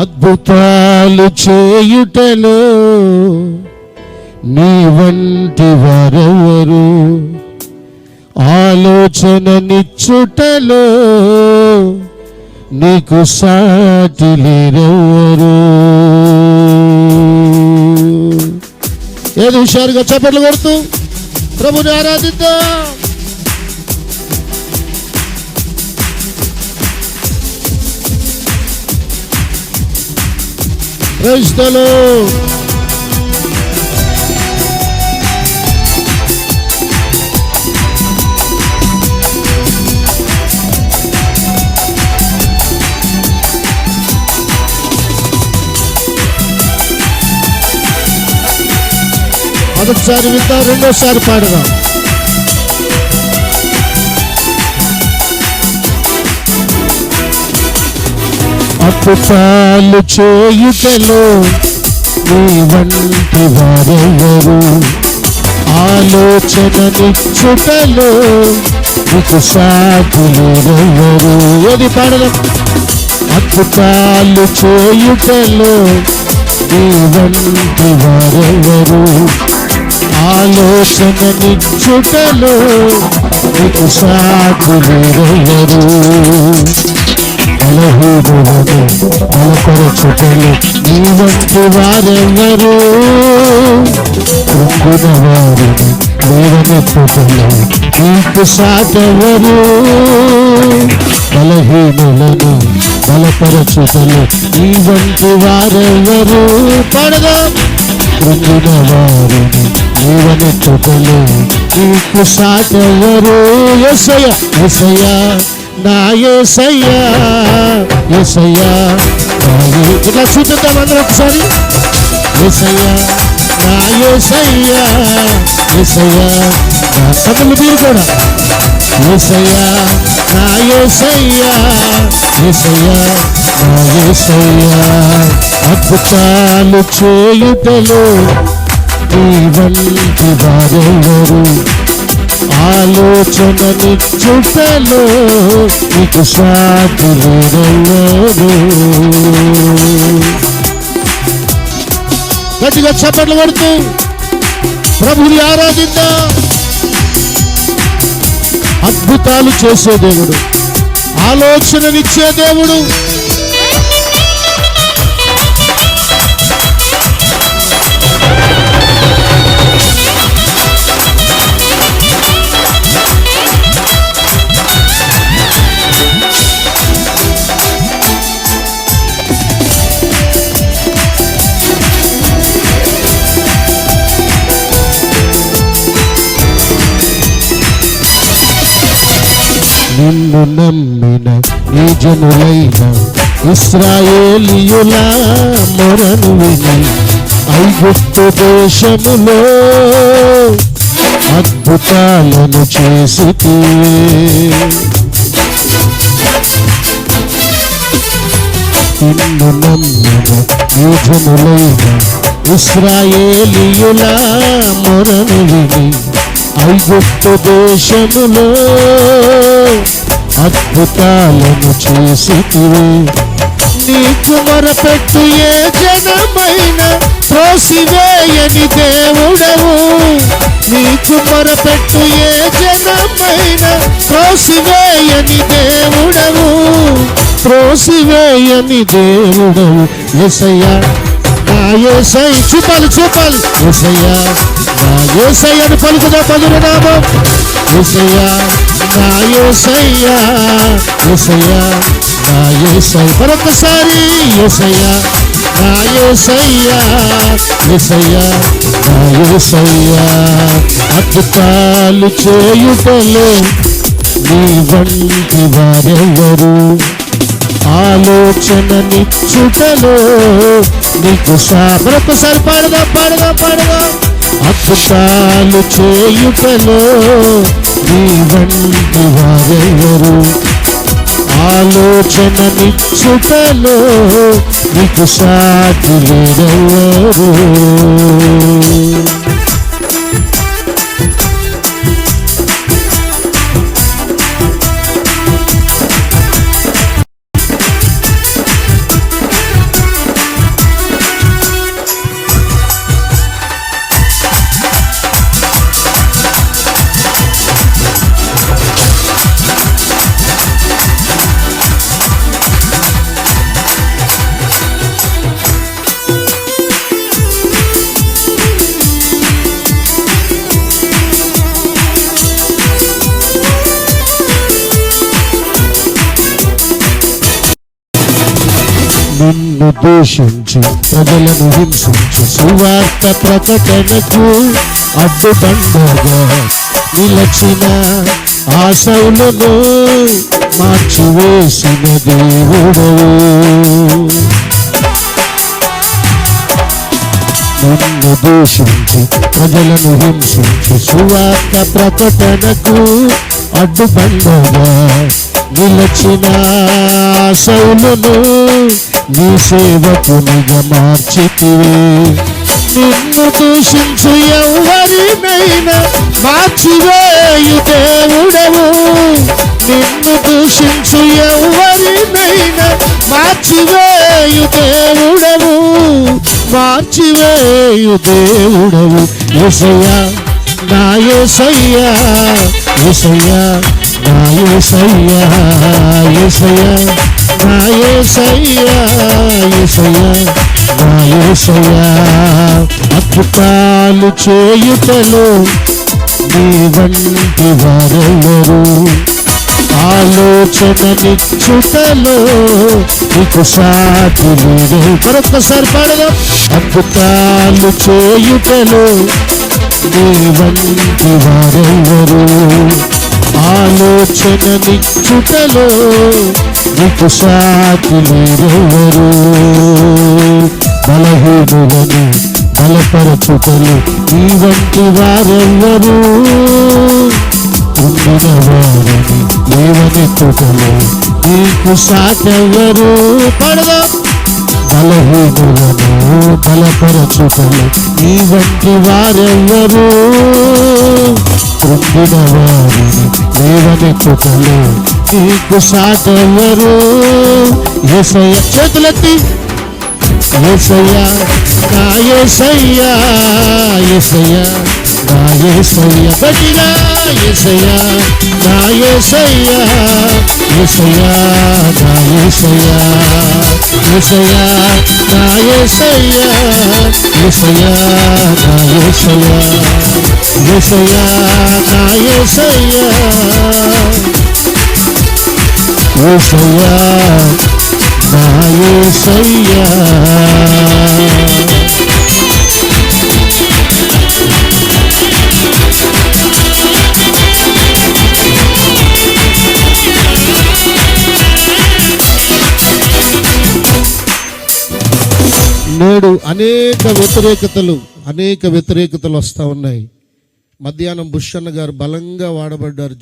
అద్భుతాలు చేయుటలో నీ వంటి వారెవరు? ఆలోచన నిచ్చుటలో నీకు సాటి లేరెవరు? ఏది హుషారుగా చప్పట్లు కొడుతూ ప్రభుని ఆరాధిద్దాం. Praise the Lord. మొదటిసారి విద్దాం రెండోసారి పాడదాం అద్భుతాలు చేయుటలో నీ వంటి వారెవరు? ఆలోచన నీకు సాగులెవరు ఏది పాడదాం? అద్భుతాలు చేయుటలో నీ వంటి వారెవరు? ఆలోచన నీకు సాగులెవరు బలహీనులను బలపరచుటలు నీ వంటి వారెవరు కృంగున వారిని లేవనెత్తుటలు నీకు సాటెవరు బలహీనులను బలపరచుటలు నీ వంటి వారెవరు పడదా? కృంగున వారిని లేవనెత్తుటలు నీకు సాటెవరు ఎసయ ఎసయ నా ఏసయ్యా ఏసయ్యా ఇట్లా చూపిద్దాం అందరూ ఒకసారి. ఏసయ్యా నా ఏసయ్యా ఏసయ్యా నా సగలు మీరు కూడా ఏసయ్యా నా ఏసయ్యా ఏసయ్యా నా ఏసయ్యా. అద్భుతాలు చేయుటలో నీ వంటి వారెవరు? ఆలోచనని నిచ్చుటలో నీకు సాగులేరు గట్టిగా చప్పట్లు కొడుతూ ప్రభుని ఆరాధిద్దా. అద్భుతాలు చేసే దేవుడు ఆలోచననిచ్చే దేవుడు. నిన్ను నమ్మిన నీ జనులైన ఇస్రాయేలియుల మొరను విని ఐగుప్తు దేశములో అద్భుతాలను చేసి నిన్ను నమ్మిన నీ జనులైన ఇస్రాయేలియుల మొరను విని ఐగుప్తు దేశములో అద్భుతాలను చేసితివి. నీకు మొరపెట్టు ఏ జనమైన త్రోసివేయని దేవుడవు. నీకు మొరపెట్టు ఏ జనమైన త్రోసివేయని దేవుడవు. త్రోసివేయని దేవుడవు. ఎసయ్యా నా ఏసై చూపాలి చూపాలి. ఎసయ్యా నా అని పలుకుదా పలురు నామం ఏసయ్యా నా ఏసయ్యా ఏసయ్యా నా ఏసై మరొకసారి ఏసయ్యా నా ఏసయ్యా ఏసయ్యా నా ఏసయ్యా అద్భుతాలు చేయుటలో నీ వంటి వారెవరు? ఆలోచన నిచ్చుటలో నీకు సా- మరొకసారి పాడదా పాడదా పాడదా. అద్భుతాలు చేయుటలో నీ వారెవరు? ఆలోచన నిచ్చుటలో నీకు సాటి లేరెవరు నిన్ను దూషించి ప్రజలను హింసించి. సువార్త ప్రకటనకు అడ్డుబండగా నిలచిన ఆశవులను మార్చివేసిన దేవుడు నన్ను దూషించి ప్రజలను హింసించి. సువార్త ప్రకటనకు అడ్డుబండగా నిలచిన సౌలును నీ సేవకునిగా మార్చితివే. నిన్ను దూషించు ఎవరినైనా మార్చివేయు దేవుడవు. నిన్ను దూషించు ఎవరినైనా మార్చివేయు దేవుడవు. మార్చివేయు దేవుడవు. ఎసయ్యా నా యేసయ్యా ఎసయ్యా యేసయ్యా ఎసయ్యా నా యేసయ్యా ఎసయ్యా నా యేసయ్యా అద్భుతాలు చేయుటలో నీ వంటి వారెవరు? ఆలోచన నీకు సాటి లేదు మరొక్కసారి పాడదాం. అద్భుతాలు చేయుటలో నీ వంటి వారెవరు? ఆలోచన నిచ్చుటలో నీకు సాటి లేరెవరు బలహీనులను బలపరచుటలు ఈ వంటి వారెవరు ఉండిన వారిని లేవనెత్తుటలు నీకు సాటెవ్వరు? పడదాం. బలహీనులను బలపరచుటలు ఈ వంటి వారెవ్వరు? కృంగిన వారు లేవనెత్తుటలు నీకు సాటవరు ఏసయ్య చేతులెత్తి ఏసయ్య నా ఏసయ్య ఏసయ్య నా ఏసయ్య గట్టిగా ఏసయ్య నా ఏసయ్య ఏసయ్య నా ఏసయ్య ఏసయ్య నా ఏసయ్య ఏసయ్య నా ఏసయ్య ఏసయ్య నా ఏసయ్యా. ఏసయ్యా నా ఏసయ్యా నేడు అనేక వ్యతిరేకతలు అనేక వ్యతిరేకతలు వస్తూ ఉన్నాయి. మధ్యాహ్నం బుష్ గారు బలంగా వాడబడ్డారు.